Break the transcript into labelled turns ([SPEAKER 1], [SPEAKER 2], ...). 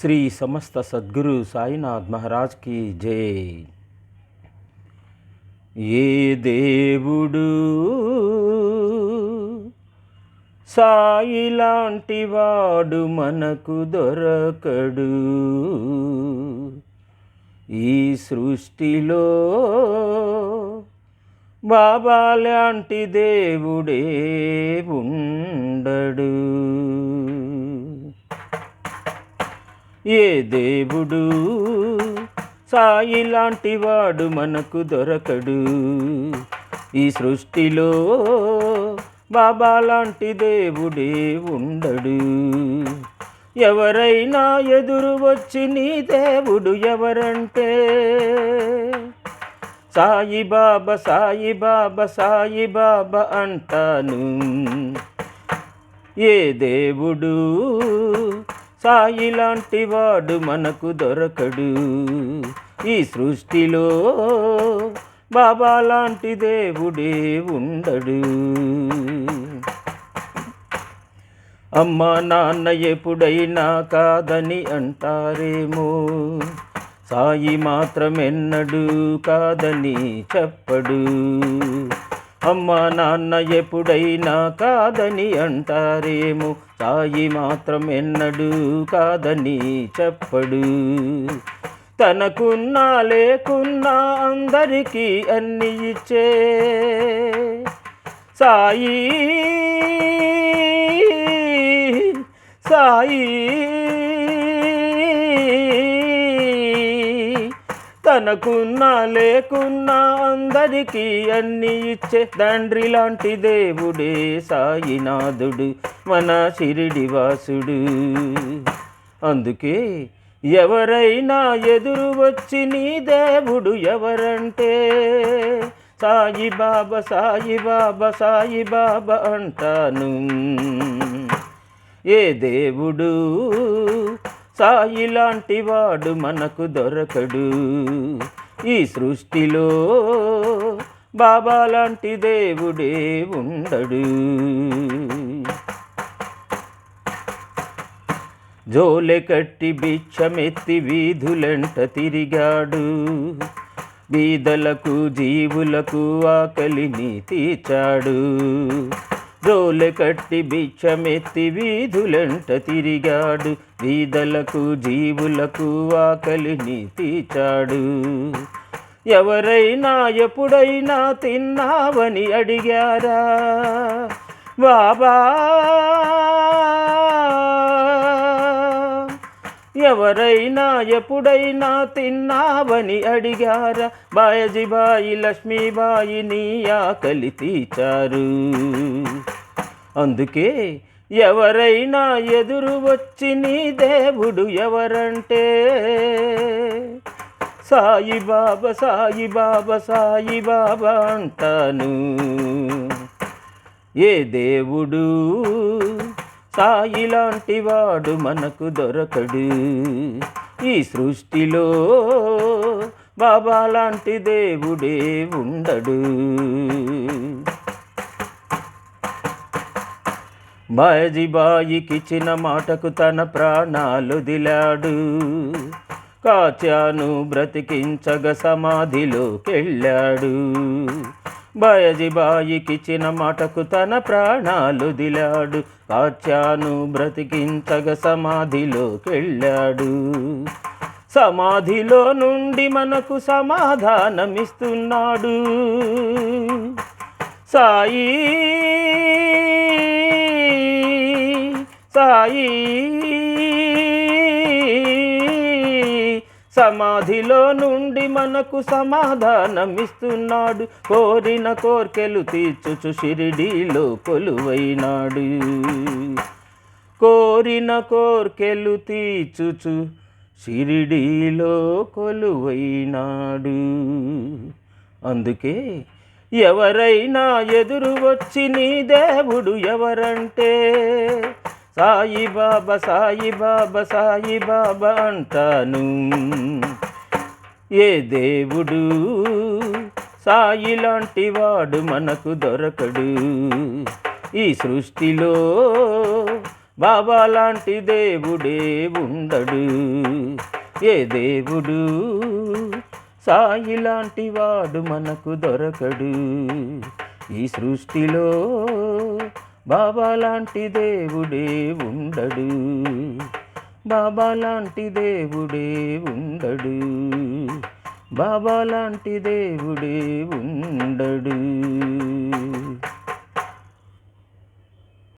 [SPEAKER 1] శ్రీ సమస్త సద్గురు సాయినాథ్ మహారాజ్కి జై. ఏ దేవుడు సాయి లాంటి వాడు మనకు దొరకడు. ఈ సృష్టిలో బాబా లాంటి దేవుడే ఉండడు. ఏ దేవుడు? సాయి లాంటి వాడు మనకు దొరకడు. ఈ సృష్టిలో బాబా లాంటి దేవుడే ఉండడు. ఎవరైనా ఎదురు వచ్చి నీ దేవుడు ఎవరంటే? సాయి బాబా సాయి బాబా సాయి బాబా అంటాను. ఏ దేవుడు? సాయి లాంటి వాడు మనకు దొరకడు. ఈ సృష్టిలో బాబా లాంటి దేవుడే ఉండడు. అమ్మ నాన్న ఎప్పుడైనా కాదని అంటారేమో. సాయి మాత్రమెన్నడు కాదని చెప్పడు. అమ్మ నాన్న ఎప్పుడైనా కాదని అంటారేమో. సాయి మాత్రం ఎన్నడు కాదని చెప్పడు. తనకున్నా లేకున్నా అందరికీ అన్ని ఇచ్చే సాయి. సాయి. తనకున్నా లేకున్నా అందరికీ అన్ని ఇచ్చే తండ్రి లాంటి దేవుడే సాయినాథుడు మన షిరిడి వాసుడు. అందుకే ఎవరైనా ఎదురు వచ్చి నీ దేవుడు ఎవరంటే సాయిబాబా సాయిబాబా సాయి బాబా అంటాను. ఏ దేవుడు సాయి లాంటి వాడు మనకు దొరకడు. ఈ సృష్టిలో బాబా లాంటి దేవుడే ఉండడు. జోలె కట్టి బిచ్చమెత్తి వీధులంట తిరిగాడు. బీదలకు జీవులకు ఆకలిని తీర్చాడు. రోలె కట్టి బిచ్చమెత్తి వీధులంట తిరిగాడు. వీధలకు జీవులకు ఆకలిని తీచాడు ఎవరైనా ఎప్పుడైనా తిన్నావని అడిగారా? బాబా! ఎవరైనా ఎప్పుడైనా తిన్నావని అడిగారా? బాయజిబాయి లక్ష్మీబాయి నీ ఆకలి తీచారు అందుకే ఎవరైనా ఎదురు వచ్చి నీ దేవుడు ఎవరంటే? సాయి బాబా సాయి బాబా సాయి బాబా అంటాను. ఏ దేవుడు? సాయి లాంటి వాడు మనకు దొరకడు. ఈ సృష్టిలో బాబా లాంటి దేవుడే ఉండడు. బాయికిచ్చిన మాటకు తన ప్రాణాలు దిలాడు. కాచాను బ్రతికించగ సమాధిలోకెళ్ళాడు బయజిబాయికిచ్చిన మాటకు తన ప్రాణాలు దిలాడు. కాచాను బ్రతికించగ సమాధిలోకెళ్ళాడు సమాధిలో నుండి మనకు సమాధానమిస్తున్నాడు. సాయి సాయి సమాధిలో నుండి మనకు సమాధానమిస్తున్నాడు. కోరిన కోర్కెలు తీర్చుచు షిరిడీలో కొలువైనాడు. కోరిన కోర్కెలు తీర్చుచు షిరిడీలో కొలువైనాడు. అందుకే ఎవరైనా ఎదురు వచ్చి నీ దేవుడు ఎవరంటే సాయి బాబా సాయి బాబా సాయి బాబా అంటాను. ఏ దేవుడు సాయి లాంటి వాడు మనకు దొరకడు. ఈ సృష్టిలో బాబా లాంటి దేవుడే ఉండడు. ఏ దేవుడు సాయి లాంటి వాడు మనకు దొరకడు. ఈ సృష్టిలో బాబా లాంటి దేవుడే ఉండడు. బాబా లాంటి దేవుడే ఉండడు. బాబా లాంటి దేవుడే ఉండడు.